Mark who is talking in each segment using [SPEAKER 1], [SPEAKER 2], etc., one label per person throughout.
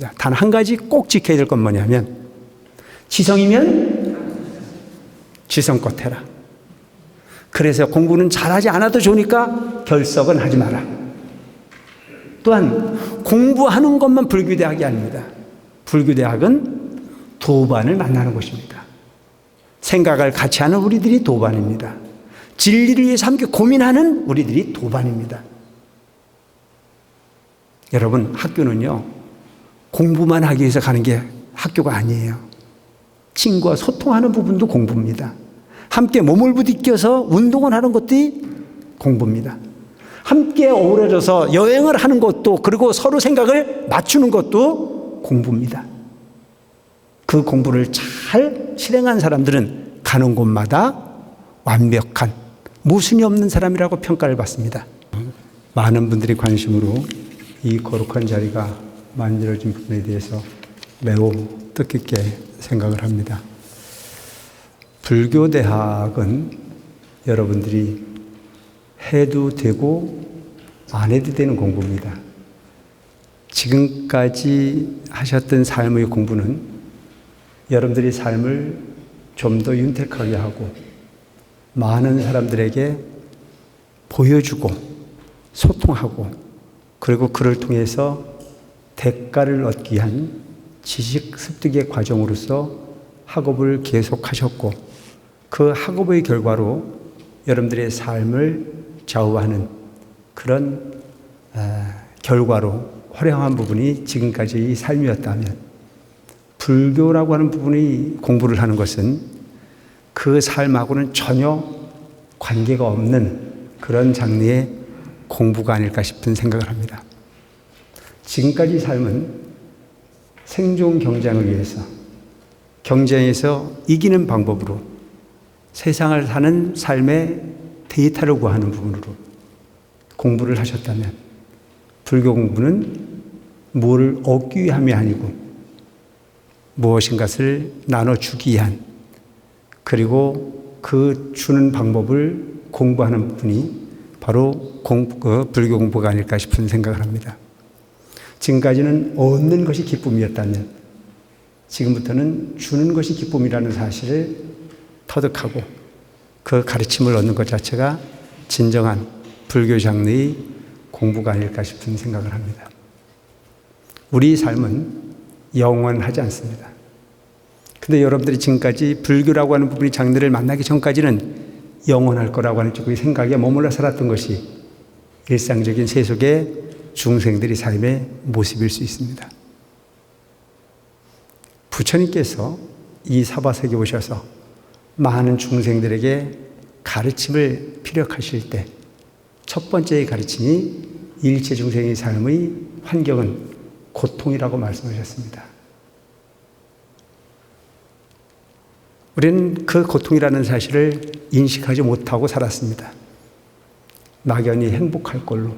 [SPEAKER 1] 있습니다. 단 한 가지 꼭 지켜야 될 건 뭐냐면 지성이면 지성껏 해라. 그래서 공부는 잘하지 않아도 좋으니까 결석은 하지 마라. 또한 공부하는 것만 불교대학이 아닙니다. 불교대학은 도반을 만나는 곳입니다. 생각을 같이 하는 우리들이 도반입니다. 진리를 위해서 함께 고민하는 우리들이 도반입니다. 여러분, 학교는요, 공부만 하기 위해서 가는 게 학교가 아니에요. 친구와 소통하는 부분도 공부입니다. 함께 몸을 부딪혀서 운동을 하는 것도 공부입니다. 함께 어우러져서 여행을 하는 것도 그리고 서로 생각을 맞추는 것도 공부입니다. 그 공부를 잘 실행한 사람들은 가는 곳마다 완벽한 모순이 없는 사람이라고 평가를 받습니다. 많은 분들이 관심으로 이 거룩한 자리가 만들어진 부분에 대해서 매우 뜻깊게 생각을 합니다. 불교대학은 여러분들이 해도 되고 안 해도 되는 공부입니다. 지금까지 하셨던 삶의 공부는 여러분들이 삶을 좀 더 윤택하게 하고 많은 사람들에게 보여주고 소통하고 그리고 그를 통해서 대가를 얻기 위한 지식 습득의 과정으로서 학업을 계속하셨고 그 학업의 결과로 여러분들의 삶을 좌우하는 그런 아, 결과로 활용한 부분이 지금까지의 삶이었다면 불교라고 하는 부분이 공부를 하는 것은 그 삶하고는 전혀 관계가 없는 그런 장르의 공부가 아닐까 싶은 생각을 합니다. 지금까지 삶은 생존 경쟁을 위해서 경쟁에서 이기는 방법으로 세상을 사는 삶의 데이터를 구하는 부분으로 공부를 하셨다면 불교 공부는 뭐를 얻기 위함이 아니고 무엇인가를 나눠주기 위한 그리고 그 주는 방법을 공부하는 부분이 바로 공, 그 불교 공부가 아닐까 싶은 생각을 합니다. 지금까지는 얻는 것이 기쁨이었다면 지금부터는 주는 것이 기쁨이라는 사실을 터득하고 그 가르침을 얻는 것 자체가 진정한 불교 장르의 공부가 아닐까 싶은 생각을 합니다. 우리 삶은 영원하지 않습니다. 근데 여러분들이 지금까지 불교라고 하는 부분이 장르를 만나기 전까지는 영원할 거라고 하는 쪽의 생각에 머물러 살았던 것이 일상적인 세속의 중생들의 삶의 모습일 수 있습니다. 부처님께서 이 사바세계 오셔서 많은 중생들에게 가르침을 피력하실 때 첫 번째의 가르침이 일체 중생의 삶의 환경은 고통이라고 말씀하셨습니다. 우리는 그 고통이라는 사실을 인식하지 못하고 살았습니다. 막연히 행복할 걸로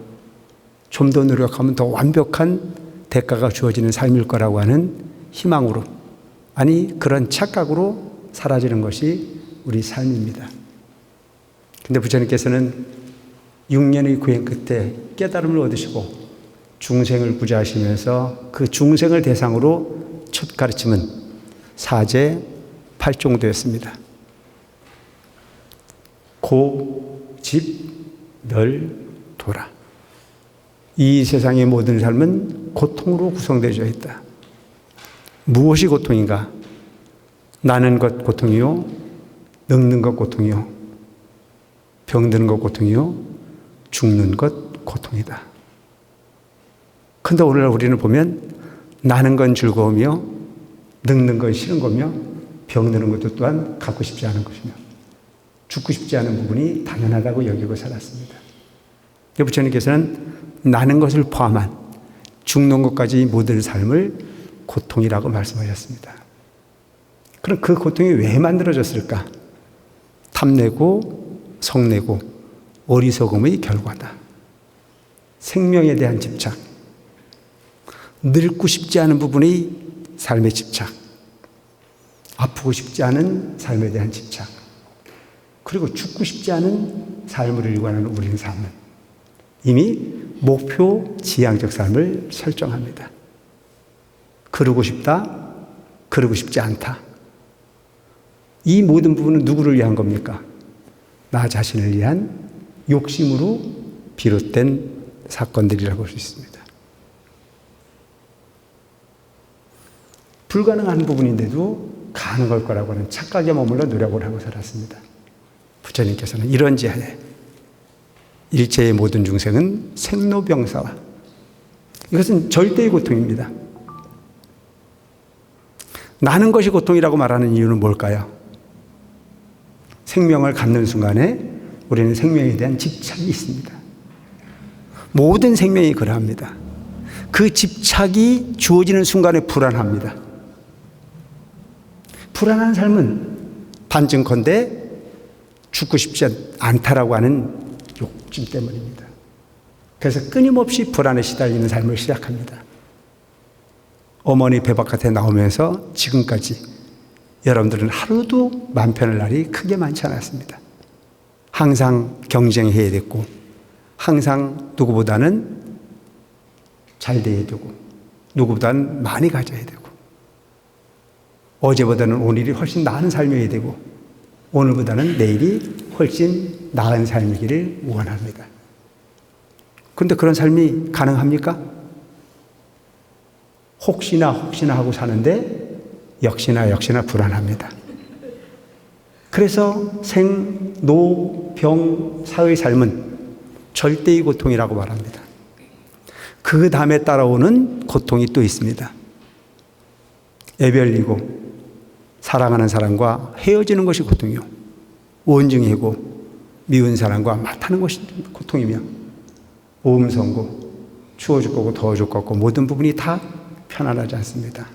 [SPEAKER 1] 좀 더 노력하면 더 완벽한 대가가 주어지는 삶일 거라고 하는 희망으로 아니 그런 착각으로 사라지는 것이 우리 삶입니다. 근데 부처님께서는 6년의 구행 끝에 깨달음을 얻으시고 중생을 구제하시면서 그 중생을 대상으로 첫 가르침은 사제 팔종도였습니다. 고, 집, 멸, 도라. 이 세상의 모든 삶은 고통으로 구성되어 있다. 무엇이 고통인가? 나는 것 고통이요. 늙는 것 고통이요. 병드는 것 고통이요. 죽는 것 고통이다. 근데 오늘 우리는 보면 나는 건 즐거움이요. 늙는 건 싫은 거며 병드는 것도 또한 갖고 싶지 않은 것이며 죽고 싶지 않은 부분이 당연하다고 여기고 살았습니다. 부처님께서는 나는 것을 포함한 죽는 것까지 모든 삶을 고통이라고 말씀하셨습니다. 그럼 그 고통이 왜 만들어졌을까? 탐내고 성내고 어리석음의 결과다. 생명에 대한 집착, 늙고 싶지 않은 부분의 삶의 집착, 아프고 싶지 않은 삶에 대한 집착, 그리고 죽고 싶지 않은 삶을 일관하는 우리의 삶은 이미 목표 지향적 삶을 설정합니다. 그러고 싶다, 그러고 싶지 않다. 이 모든 부분은 누구를 위한 겁니까? 나 자신을 위한 욕심으로 비롯된 사건들이라고 볼 수 있습니다. 불가능한 부분인데도 가능할 거라고 하는 착각에 머물러 노력을 하고 살았습니다. 부처님께서는 이런 지하에 일체의 모든 중생은 생로병사와 이것은 절대의 고통입니다. 나는 것이 고통이라고 말하는 이유는 뭘까요? 생명을 갖는 순간에 우리는 생명에 대한 집착이 있습니다. 모든 생명이 그러합니다. 그 집착이 주어지는 순간에 불안합니다. 불안한 삶은 반증컨대 죽고 싶지 않다라고 하는 욕심 때문입니다. 그래서 끊임없이 불안에 시달리는 삶을 시작합니다. 어머니 배 바깥에 나오면서 지금까지 여러분들은 하루도 맘 편할 날이 크게 많지 않았습니다. 항상 경쟁해야 됐고, 항상 누구보다는 잘 돼야 되고, 누구보다는 많이 가져야 되고, 어제보다는 오늘이 훨씬 나은 삶이어야 되고, 오늘보다는 내일이 훨씬 나은 삶이기를 원합니다. 그런데 그런 삶이 가능합니까? 혹시나 혹시나 하고 사는데 역시나 역시나 불안합니다. 그래서 생, 노, 병, 사의 삶은 절대의 고통이라고 말합니다. 그 다음에 따라오는 고통이 또 있습니다. 애별리고 사랑하는 사람과 헤어지는 것이 고통이요. 원증이고 미운 사람과 맞하는 것이 고통이며 오음선고 추워 죽고 더워 죽고 모든 부분이 다 편안하지 않습니다.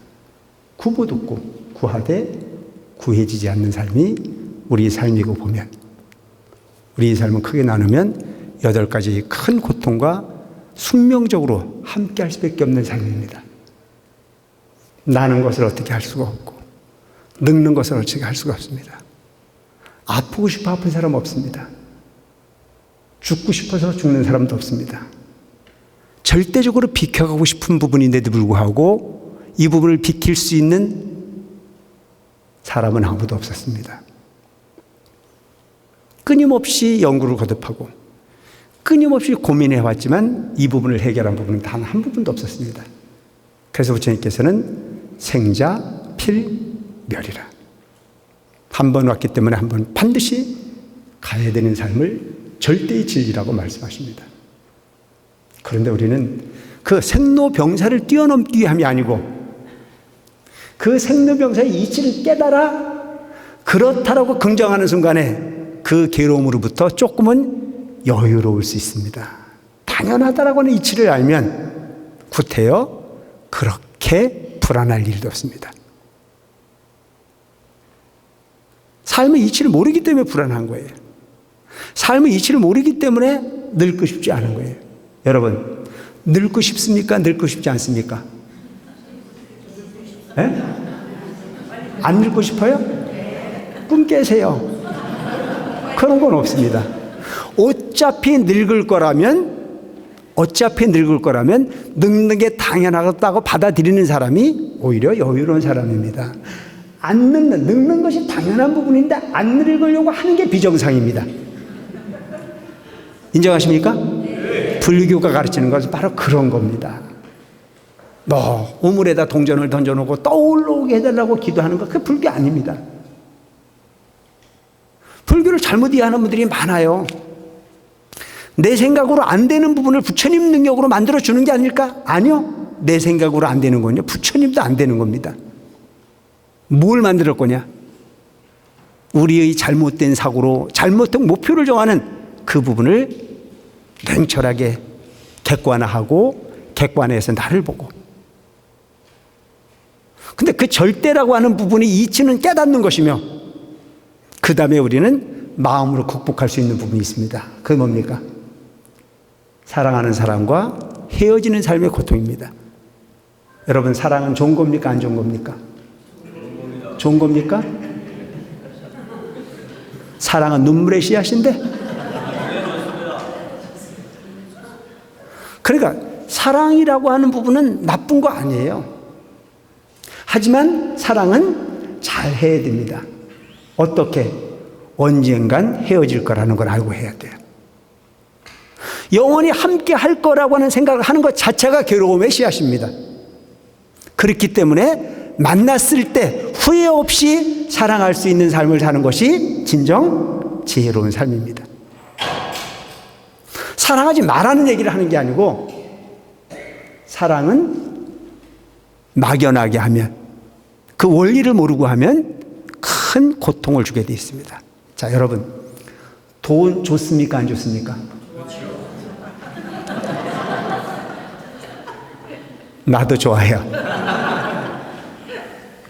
[SPEAKER 1] 구보 듣고 구하되 구해지지 않는 삶이 우리 삶이고 보면 우리 삶은 크게 나누면 여덟 가지 큰 고통과 숙명적으로 함께 할 수밖에 없는 삶입니다. 나는 것을 어떻게 할 수가 없고 늙는 것을 어떻게 할 수가 없습니다. 아프고 싶어 아픈 사람 없습니다. 죽고 싶어서 죽는 사람도 없습니다. 절대적으로 비켜가고 싶은 부분인데도 불구하고 이 부분을 비킬 수 있는 사람은 아무도 없었습니다. 끊임없이 연구를 거듭하고 끊임없이 고민해 왔지만 이 부분을 해결한 부분은 단 한 부분도 없었습니다. 그래서 부처님께서는 생자 필 멸이라. 한 번 왔기 때문에 한 번 반드시 가야 되는 삶을 절대의 진리라고 말씀하십니다. 그런데 우리는 그 생로병사를 뛰어넘기 위함이 아니고 그 생로병사의 이치를 깨달아 그렇다라고 긍정하는 순간에 그 괴로움으로부터 조금은 여유로울 수 있습니다. 당연하다라고 하는 이치를 알면 구태여 그렇게 불안할 일도 없습니다. 삶의 이치를 모르기 때문에 불안한 거예요. 삶의 이치를 모르기 때문에 늙고 싶지 않은 거예요. 여러분, 늙고 싶습니까? 늙고 싶지 않습니까? 네? 안 늙고 싶어요? 꿈 깨세요. 그런 건 없습니다. 어차피 늙을 거라면, 어차피 늙을 거라면 늙는 게 당연하다고 받아들이는 사람이 오히려 여유로운 사람입니다. 안 늙는, 늙는 것이 당연한 부분인데 안 늙으려고 하는 게 비정상입니다. 인정하십니까? 불교가 가르치는 것은 바로 그런 겁니다. 너 우물에다 동전을 던져놓고 떠올라오게 해달라고 기도하는 것, 그 불교 아닙니다. 불교를 잘못 이해하는 분들이 많아요. 내 생각으로 안 되는 부분을 부처님 능력으로 만들어 주는 게 아닐까? 아니요. 내 생각으로 안 되는 건요. 부처님도 안 되는 겁니다. 뭘 만들 거냐? 우리의 잘못된 사고로 잘못된 목표를 정하는 그 부분을 냉철하게 객관화하고 객관해서 나를 보고. 근데 그 절대라고 하는 부분이 이치는 깨닫는 것이며 그 다음에 우리는 마음으로 극복할 수 있는 부분이 있습니다. 그게 뭡니까? 사랑하는 사람과 헤어지는 삶의 고통입니다. 여러분, 사랑은 좋은 겁니까? 안 좋은 겁니까? 좋은 겁니까? 사랑은 눈물의 씨앗인데? 그러니까 사랑이라고 하는 부분은 나쁜 거 아니에요. 하지만 사랑은 잘 해야 됩니다. 어떻게? 언젠간 헤어질 거라는 걸 알고 해야 돼요. 영원히 함께 할 거라고 하는 생각을 하는 것 자체가 괴로움의 씨앗입니다. 그렇기 때문에 만났을 때 후회 없이 사랑할 수 있는 삶을 사는 것이 진정 지혜로운 삶입니다. 사랑하지 말라는 얘기를 하는 게 아니고 사랑은 막연하게 하면 그 원리를 모르고 하면 큰 고통을 주게 되어 있습니다. 자, 여러분. 돈 좋습니까? 안 좋습니까? 나도 좋아해요.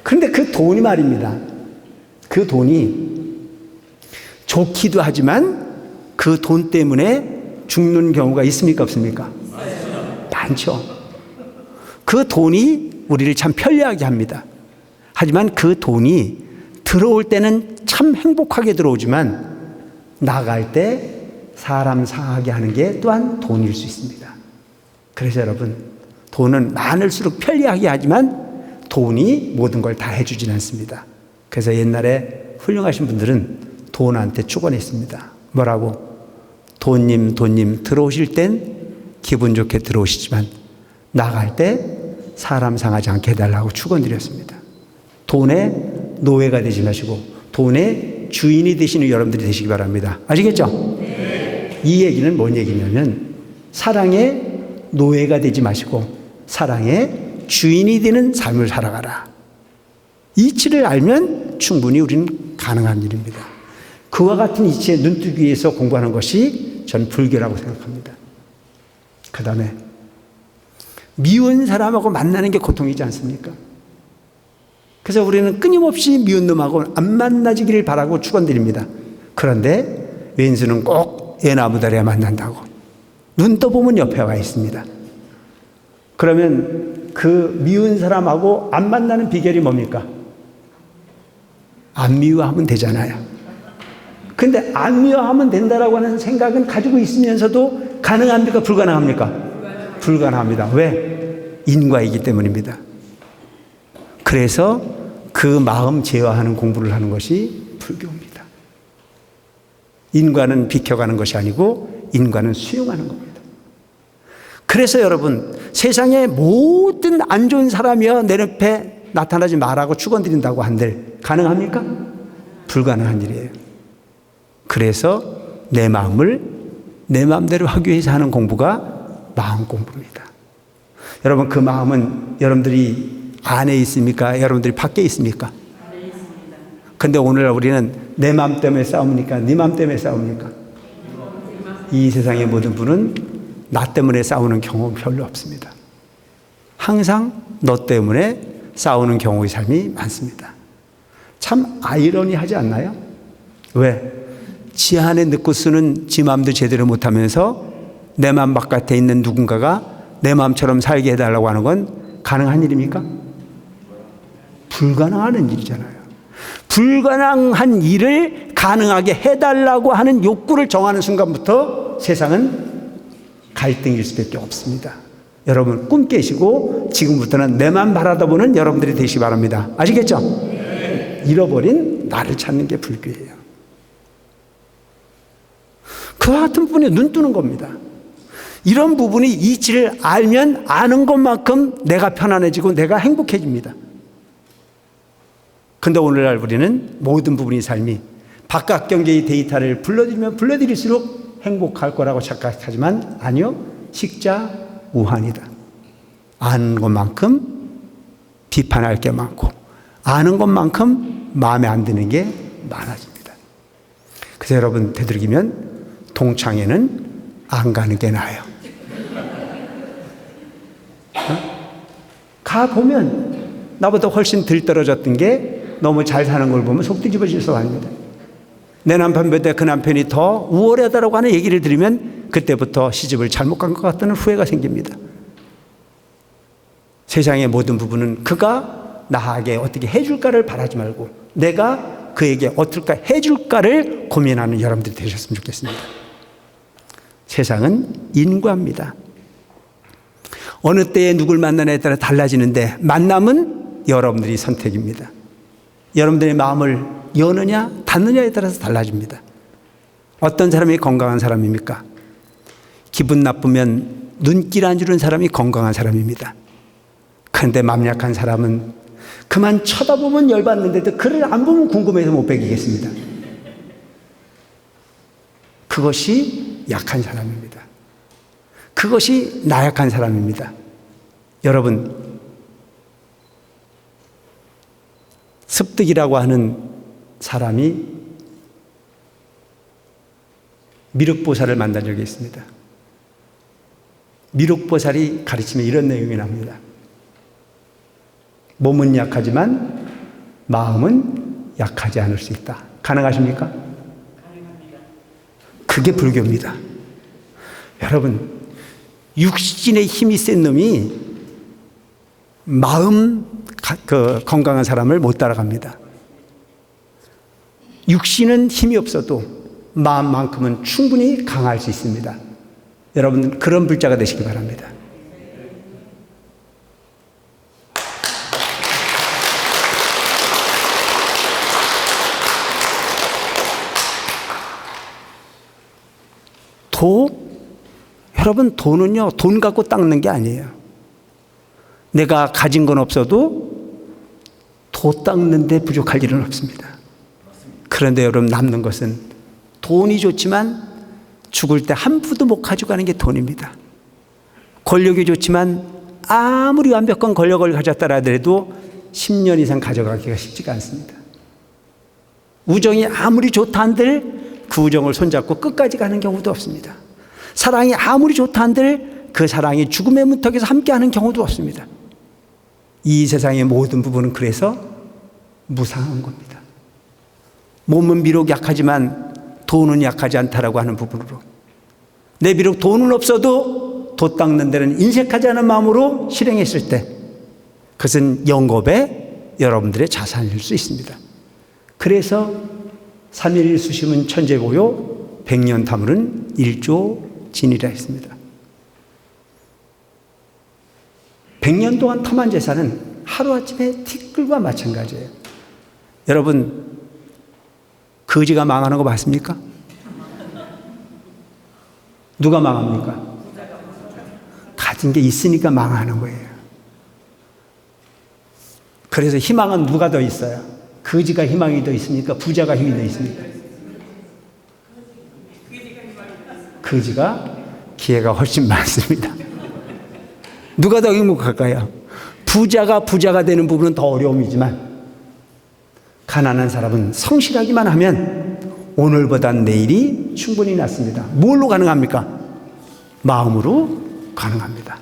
[SPEAKER 1] 그런데 그 돈이 말입니다. 그 돈이 좋기도 하지만 그 돈 때문에 죽는 경우가 있습니까? 없습니까? 많죠. 그 돈이 우리를 참 편리하게 합니다. 하지만 그 돈이 들어올 때는 참 행복하게 들어오지만 나갈 때 사람 상하게 하는 게 또한 돈일 수 있습니다. 그래서 여러분, 돈은 많을수록 편리하게 하지만 돈이 모든 걸 다 해주진 않습니다. 그래서 옛날에 훌륭하신 분들은 돈한테 축원했습니다. 뭐라고? 돈님, 돈님 들어오실 땐 기분 좋게 들어오시지만 나갈 때 사람 상하지 않게 해달라고 축원드렸습니다. 돈의 노예가 되지 마시고 돈의 주인이 되시는 여러분들이 되시기 바랍니다. 아시겠죠? 이 얘기는 뭔 얘기냐면 사랑의 노예가 되지 마시고 사랑의 주인이 되는 삶을 살아가라. 이치를 알면 충분히 우리는 가능한 일입니다. 그와 같은 이치의 눈뜨기에서 공부하는 것이 전 불교라고 생각합니다. 그 다음에 미운 사람하고 만나는 게 고통이지 않습니까? 그래서 우리는 끊임없이 미운 놈하고 안 만나지기를 바라고 축원드립니다. 그런데 왼수는 꼭 애나무다리에 만난다고. 눈 떠보면 옆에 와 있습니다. 그러면 그 미운 사람하고 안 만나는 비결이 뭡니까? 안 미워하면 되잖아요. 근데 안 미워하면 된다라고 하는 생각은 가지고 있으면서도 가능합니까? 불가능합니까? 불가능합니다. 왜? 인과이기 때문입니다. 그래서 그 마음 제어하는 공부를 하는 것이 불교입니다. 인과는 비켜가는 것이 아니고 인과는 수용하는 겁니다. 그래서 여러분 세상의 모든 안 좋은 사람이여 내 옆에 나타나지 말라고 축원드린다고 한들 가능합니까? 불가능한 일이에요. 그래서 내 마음을 내 마음대로 하기 위해서 하는 공부가 마음 공부입니다. 여러분 그 마음은 여러분들이 안에 있습니까? 여러분들이 밖에 있습니까? 근데 오늘 우리는 내 마음 때문에 싸웁니까? 네 마음 때문에 싸웁니까? 이 세상의 모든 분은 나 때문에 싸우는 경우 별로 없습니다. 항상 너 때문에 싸우는 경우의 삶이 많습니다. 참 아이러니하지 않나요? 왜? 지 안에 넣고 쓰는 지 마음도 제대로 못하면서 내 마음 바깥에 있는 누군가가 내 마음처럼 살게 해달라고 하는 건 가능한 일입니까? 불가능한 일이잖아요. 불가능한 일을 가능하게 해달라고 하는 욕구를 정하는 순간부터 세상은 갈등일 수밖에 없습니다. 여러분 꿈 깨시고 지금부터는 내만 바라다 보는 여러분들이 되시기 바랍니다. 아시겠죠? 잃어버린 나를 찾는 게 불교예요. 그와 같은 분이 눈 뜨는 겁니다. 이런 부분이 이치를 알면 아는 것만큼 내가 편안해지고 내가 행복해집니다. 근데 오늘날 우리는 모든 부분이 삶이 바깥 경제의 데이터를 불러들이면 불러들일수록 행복할 거라고 착각하지만 아니요. 식자 우한이다. 아는 것만큼 비판할 게 많고 아는 것만큼 마음에 안 드는 게 많아집니다. 그래서 여러분 되도록이면 동창회는 안 가는 게 나아요. 어? 가 보면 나보다 훨씬 덜 떨어졌던 게 너무 잘 사는 걸 보면 속 뒤집어질 수 합니다. 내 남편보다 그 남편이 더 우월하다라고 하는 얘기를 들으면 그때부터 시집을 잘못 간 것 같다는 후회가 생깁니다. 세상의 모든 부분은 그가 나에게 어떻게 해줄까를 바라지 말고 내가 그에게 어떨까 해줄까를 고민하는 여러분들이 되셨으면 좋겠습니다. 세상은 인과입니다. 어느 때에 누굴 만나냐에 따라 달라지는데 만남은 여러분들이 선택입니다. 여러분들의 마음을 여느냐 닫느냐에 따라서 달라집니다. 어떤 사람이 건강한 사람입니까? 기분 나쁘면 눈길 안 주는 사람이 건강한 사람입니다. 그런데 마음 약한 사람은 그만 쳐다보면 열받는데도 그를 안 보면 궁금해서 못 베기겠습니다. 그것이 약한 사람입니다. 그것이 나약한 사람입니다. 여러분, 습득이라고 하는 사람이 미륵보살을 만난 적이 있습니다. 미륵보살이 가르치면 이런 내용이 납니다. 몸은 약하지만 마음은 약하지 않을 수 있다. 가능하십니까? 그게 불교입니다. 여러분, 육신의 힘이 센 놈이 마음 그 건강한 사람을 못 따라갑니다. 육신은 힘이 없어도 마음만큼은 충분히 강할 수 있습니다. 여러분 그런 불자가 되시기 바랍니다. 도 여러분 돈은요 돈 갖고 닦는 게 아니에요. 내가 가진 건 없어도 도 닦는데 부족할 일은 없습니다. 그런데 여러분 남는 것은 돈이 좋지만 죽을 때 한 푸도 못 가져가는 게 돈입니다. 권력이 좋지만 아무리 완벽한 권력을 가졌다 하더라도 10년 이상 가져가기가 쉽지가 않습니다. 우정이 아무리 좋다 한들 그 우정을 손잡고 끝까지 가는 경우도 없습니다. 사랑이 아무리 좋다 한들 그 사랑이 죽음의 문턱에서 함께 하는 경우도 없습니다. 이 세상의 모든 부분은 그래서 무상한 겁니다. 몸은 비록 약하지만 돈은 약하지 않다라고 하는 부분으로 내 비록 돈은 없어도 도 닦는 데는 인색하지 않은 마음으로 실행했을 때 그것은 영겁의 여러분들의 자산일 수 있습니다. 그래서 삼일 수심은 천재고요 백년 타물은 일조 진이라 했습니다. 백년 동안 탐한 재산은 하루아침에 티끌과 마찬가지예요. 여러분 거지가 망하는 거 맞습니까? 누가 망합니까? 가진 게 있으니까 망하는 거예요. 그래서 희망은 누가 더 있어요? 거지가 희망이 더 있습니까? 부자가 힘이 더 있습니까? 거지가 기회가 훨씬 많습니다. 누가 더 행복할까요? 부자가 부자가 되는 부분은 더 어려움이지만 가난한 사람은 성실하기만 하면 오늘보다 내일이 충분히 낫습니다. 뭘로 가능합니까? 마음으로 가능합니다.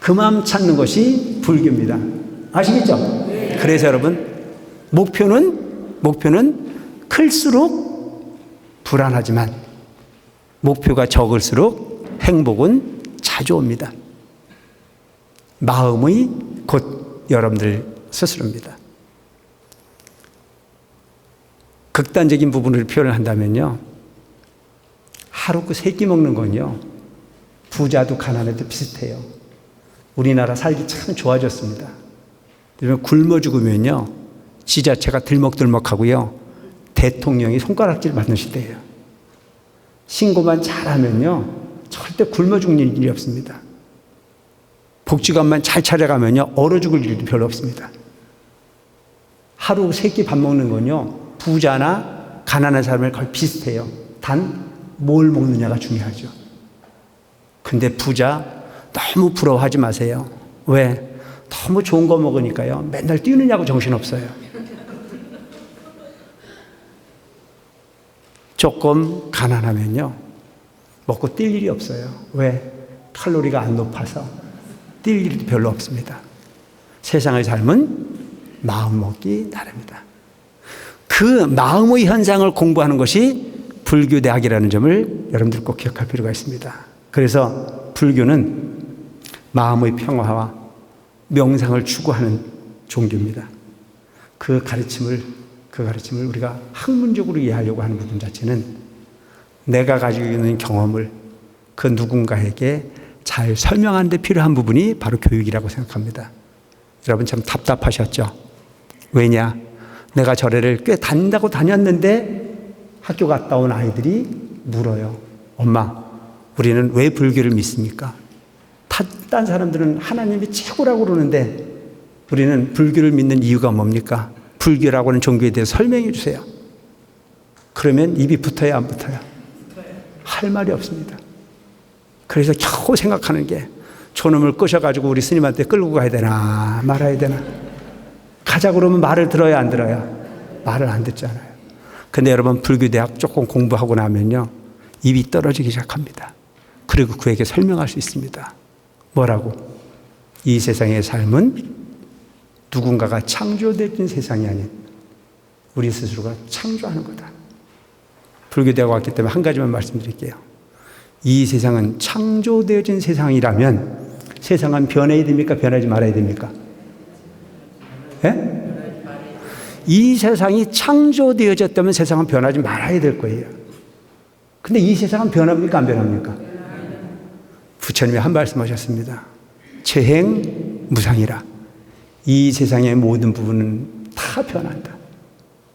[SPEAKER 1] 그 마음 찾는 것이 불교입니다. 아시겠죠? 그래서 여러분, 목표는, 목표는 클수록 불안하지만 목표가 적을수록 행복은 자주 옵니다. 마음의 곧 여러분들 스스로입니다. 극단적인 부분을 표현을 한다면요. 하루 그 세끼 먹는 건요. 부자도 가난해도 비슷해요. 우리나라 살기 참 좋아졌습니다. 굶어 죽으면요. 지자체가 들먹들먹하고요. 대통령이 손가락질 받는 시대예요. 신고만 잘하면요. 절대 굶어 죽는 일이 없습니다. 복지관만 잘 차려가면요. 얼어 죽을 일도 별로 없습니다. 하루 세 끼 밥 먹는 건요. 부자나 가난한 사람을 거의 비슷해요. 단 뭘 먹느냐가 중요하죠. 근데 부자 너무 부러워하지 마세요. 왜? 너무 좋은 거 먹으니까요. 맨날 뛰느냐고 정신없어요. 조금 가난하면요. 먹고 뛸 일이 없어요. 왜? 칼로리가 안 높아서 뛸 일이 별로 없습니다. 세상의 삶은 마음 먹기 나름이다. 그 마음의 현상을 공부하는 것이 불교대학이라는 점을 여러분들 꼭 기억할 필요가 있습니다. 그래서 불교는 마음의 평화와 명상을 추구하는 종교입니다. 그 가르침을 그 가르침을 우리가 학문적으로 이해하려고 하는 부분 자체는 내가 가지고 있는 경험을 그 누군가에게 잘 설명하는 데 필요한 부분이 바로 교육이라고 생각합니다. 여러분 참 답답하셨죠? 왜냐? 내가 절에를 꽤 다닌다고 다녔는데 학교 갔다 온 아이들이 물어요. 엄마, 우리는 왜 불교를 믿습니까? 다- 딴 사람들은 하나님이 최고라고 그러는데 우리는 불교를 믿는 이유가 뭡니까? 불교라고 하는 종교에 대해 설명해 주세요. 그러면 입이 붙어야 안 붙어요? 할 말이 없습니다. 그래서 겨우 생각하는 게 저놈을 꼬셔가지고 우리 스님한테 끌고 가야 되나 말아야 되나 가자 그러면 말을 들어야 안 들어요? 말을 안 듣잖아요. 근데 여러분 불교대학 조금 공부하고 나면요 입이 떨어지기 시작합니다. 그리고 그에게 설명할 수 있습니다. 뭐라고? 이 세상의 삶은 누군가가 창조된 세상이 아닌 우리 스스로가 창조하는 거다. 불교대학 왔기 때문에 한 가지만 말씀드릴게요. 이 세상은 창조되어진 세상이라면 세상은 변해야 됩니까? 변하지 말아야 됩니까? 예? 이 세상이 창조되어졌다면 세상은 변하지 말아야 될 거예요. 근데 이 세상은 변합니까? 안 변합니까? 부처님이 한 말씀 하셨습니다. 재행 무상이라. 이 세상의 모든 부분은 다 변한다.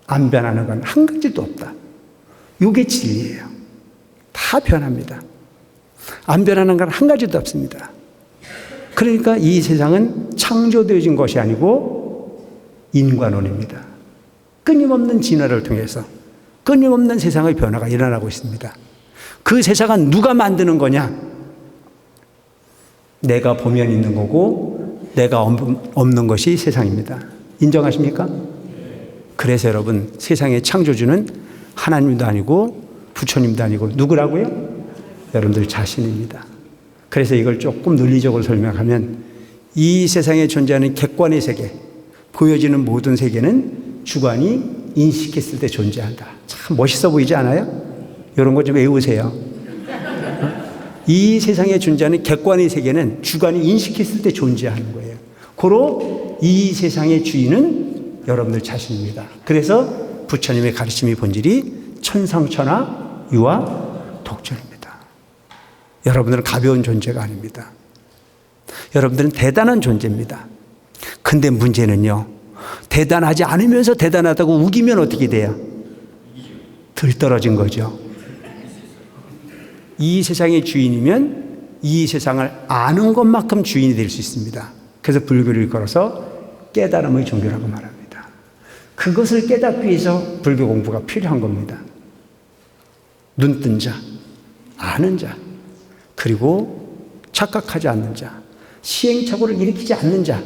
[SPEAKER 1] 안 변하는 건 한 가지도 없다. 이게 진리예요. 다 변합니다. 안 변하는 건 한 가지도 없습니다. 그러니까 이 세상은 창조되어진 것이 아니고 인관론입니다. 끊임없는 진화를 통해서 끊임없는 세상의 변화가 일어나고 있습니다. 그 세상은 누가 만드는 거냐? 내가 보면 있는 거고 내가 없- 없는 것이 세상입니다. 인정하십니까? 그래서 여러분 세상의 창조주는 하나님도 아니고 부처님도 아니고 누구라고요? 여러분들 자신입니다. 그래서 이걸 조금 논리적으로 설명하면 이 세상에 존재하는 객관의 세계, 보여지는 모든 세계는 주관이 인식했을 때 존재한다. 참 멋있어 보이지 않아요? 이런 거 좀 외우세요. 이 세상에 존재하는 객관의 세계는 주관이 인식했을 때 존재하는 거예요. 고로 이 세상의 주인은 여러분들 자신입니다. 그래서 부처님의 가르침의 본질이 천상천하 유아 독존입니다. 여러분들은 가벼운 존재가 아닙니다. 여러분들은 대단한 존재입니다. 근데 문제는요, 대단하지 않으면서 대단하다고 우기면 어떻게 돼요? 들떨어진 거죠. 이 세상의 주인이면 이 세상을 아는 것만큼 주인이 될 수 있습니다. 그래서 불교를 걸어서 깨달음의 종교라고 말합니다. 그것을 깨닫기 위해서 불교 공부가 필요한 겁니다. 눈 뜬 자, 아는 자, 그리고 착각하지 않는 자, 시행착오를 일으키지 않는 자.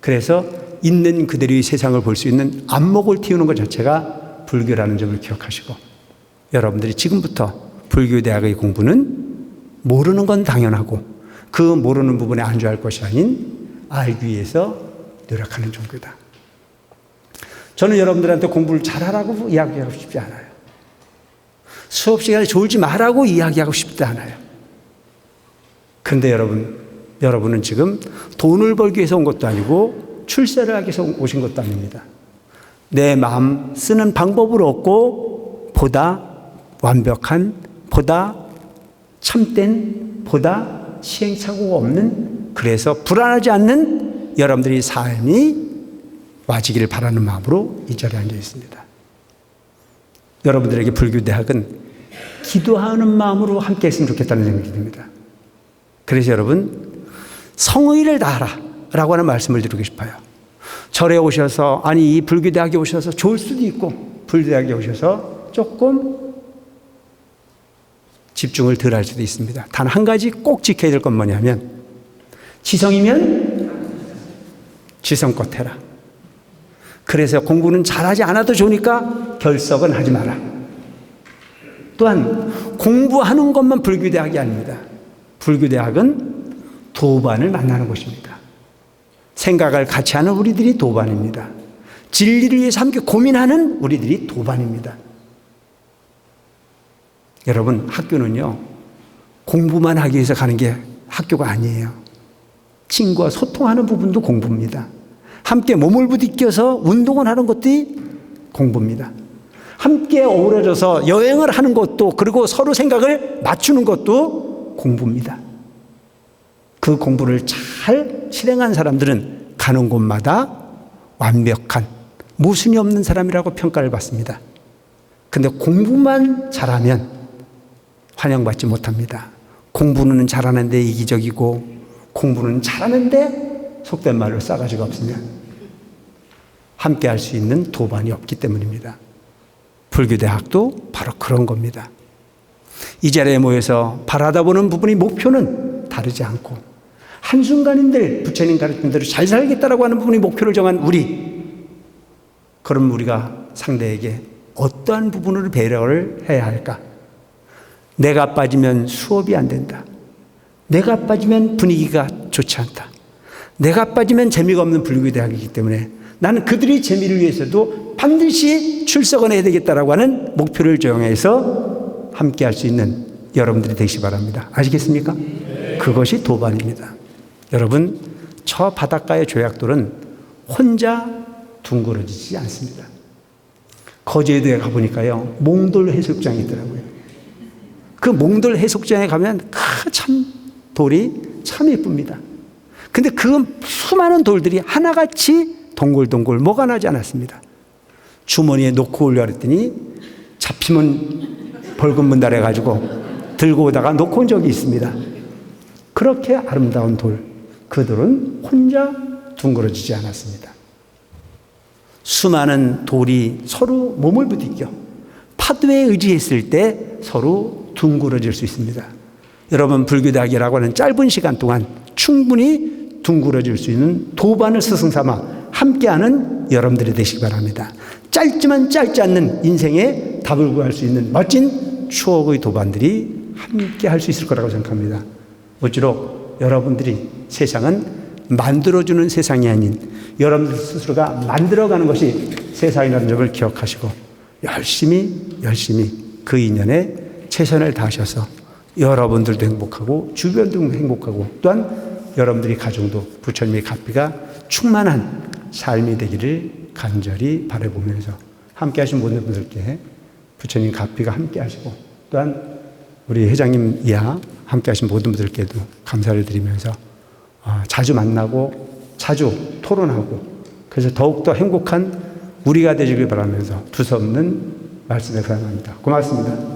[SPEAKER 1] 그래서 있는 그대로의 세상을 볼 수 있는 안목을 틔우는 것 자체가 불교라는 점을 기억하시고 여러분들이 지금부터 불교 대학의 공부는 모르는 건 당연하고 그 모르는 부분에 안주할 것이 아닌 알기 위해서 노력하는 종교다. 저는 여러분들한테 공부를 잘하라고 이야기하고 싶지 않아요. 수업 시간에 졸지 말라고 이야기하고 싶지 않아요. 근데 여러분, 여러분은 지금 돈을 벌기 위해서 온 것도 아니고 출세를 하기 위해서 오신 것도 아닙니다. 내 마음 쓰는 방법을 얻고 보다 완벽한, 보다 참된, 보다 시행착오가 없는 그래서 불안하지 않는 여러분들의 삶이 와지기를 바라는 마음으로 이 자리에 앉아 있습니다. 여러분들에게 불교대학은 기도하는 마음으로 함께 했으면 좋겠다는 생각이 듭니다. 그래서 여러분, 성의를 다하라 라고 하는 말씀을 드리고 싶어요. 절에 오셔서, 아니, 이 불교대학에 오셔서 좋을 수도 있고, 불교대학에 오셔서 조금 집중을 덜 할 수도 있습니다. 단 한 가지 꼭 지켜야 될 건 뭐냐면, 지성이면 지성껏 해라. 그래서 공부는 잘하지 않아도 좋으니까 결석은 하지 마라. 또한 공부하는 것만 불교대학이 아닙니다. 불교대학은 도반을 만나는 곳입니다. 생각을 같이 하는 우리들이 도반입니다. 진리를 위해서 함께 고민하는 우리들이 도반입니다. 여러분, 학교는요, 공부만 하기 위해서 가는 게 학교가 아니에요. 친구와 소통하는 부분도 공부입니다. 함께 몸을 부딪혀서 운동을 하는 것도 공부입니다. 함께 어우러져서 여행을 하는 것도 그리고 서로 생각을 맞추는 것도 공부입니다. 그 공부를 잘 실행한 사람들은 가는 곳마다 완벽한 모순이 없는 사람이라고 평가를 받습니다. 근데 공부만 잘하면 환영받지 못합니다. 공부는 잘하는데 이기적이고 공부는 잘하는데 속된 말로 싸가지가 없으면 함께 할 수 있는 도반이 없기 때문입니다. 불교대학도 바로 그런 겁니다. 이 자리에 모여서 바라다 보는 부분이 목표는 다르지 않고 한순간인들 부처님 가르친 대로 잘 살겠다라고 하는 부분이 목표를 정한 우리 그럼 우리가 상대에게 어떠한 부분으로 배려를 해야 할까? 내가 빠지면 수업이 안 된다. 내가 빠지면 분위기가 좋지 않다. 내가 빠지면 재미가 없는 불교 대학이기 때문에 나는 그들의 재미를 위해서도 반드시 출석은 해야 되겠다라고 하는 목표를 정해서 함께 할 수 있는 여러분들이 되시 바랍니다. 아시겠습니까? 그것이 도반입니다. 여러분, 저 바닷가의 조약돌은 혼자 둥그러지지 않습니다. 거제도에 가보니까요, 몽돌 해수욕장이 있더라고요. 그 몽돌 해수욕장에 가면 그참 돌이 참 예쁩니다. 근데 그 수많은 돌들이 하나같이 동글동글 뭐가 나지 않았습니다. 주머니에 놓고 올려 그랬더니 잡히면 벌금 문달해 가지고 들고 오다가 놓고 온 적이 있습니다. 그렇게 아름다운 돌, 그 돌은 혼자 둥그러지지 않았습니다. 수많은 돌이 서로 몸을 부딪혀 파도에 의지했을 때 서로 둥그러질 수 있습니다. 여러분 불교대학이라고 하는 짧은 시간 동안 충분히 둥그러질 수 있는 도반을 스승 삼아 함께하는 여러분들이 되시기 바랍니다. 짧지만 짧지 않는 인생에 답을 구할 수 있는 멋진 추억의 도반들이 함께 할 수 있을 거라고 생각합니다. 모쪼록 여러분들이 세상은 만들어주는 세상이 아닌 여러분들 스스로가 만들어가는 것이 세상이라는 점을 기억하시고 열심히 열심히 그 인연에 최선을 다하셔서 여러분들도 행복하고 주변도 행복하고 또한 여러분들이 가정도 부처님의 갚이가 충만한 삶이 되기를 간절히 바라보면서 함께 하신 모든 분들께 부처님 갚이가 함께 하시고 또한 우리 회장님 이하 함께 하신 모든 분들께도 감사를 드리면서 아, 자주 만나고 자주 토론하고 그래서 더욱더 행복한 우리가 되시길 바라면서 두서없는 말씀에 감사합니다. 고맙습니다.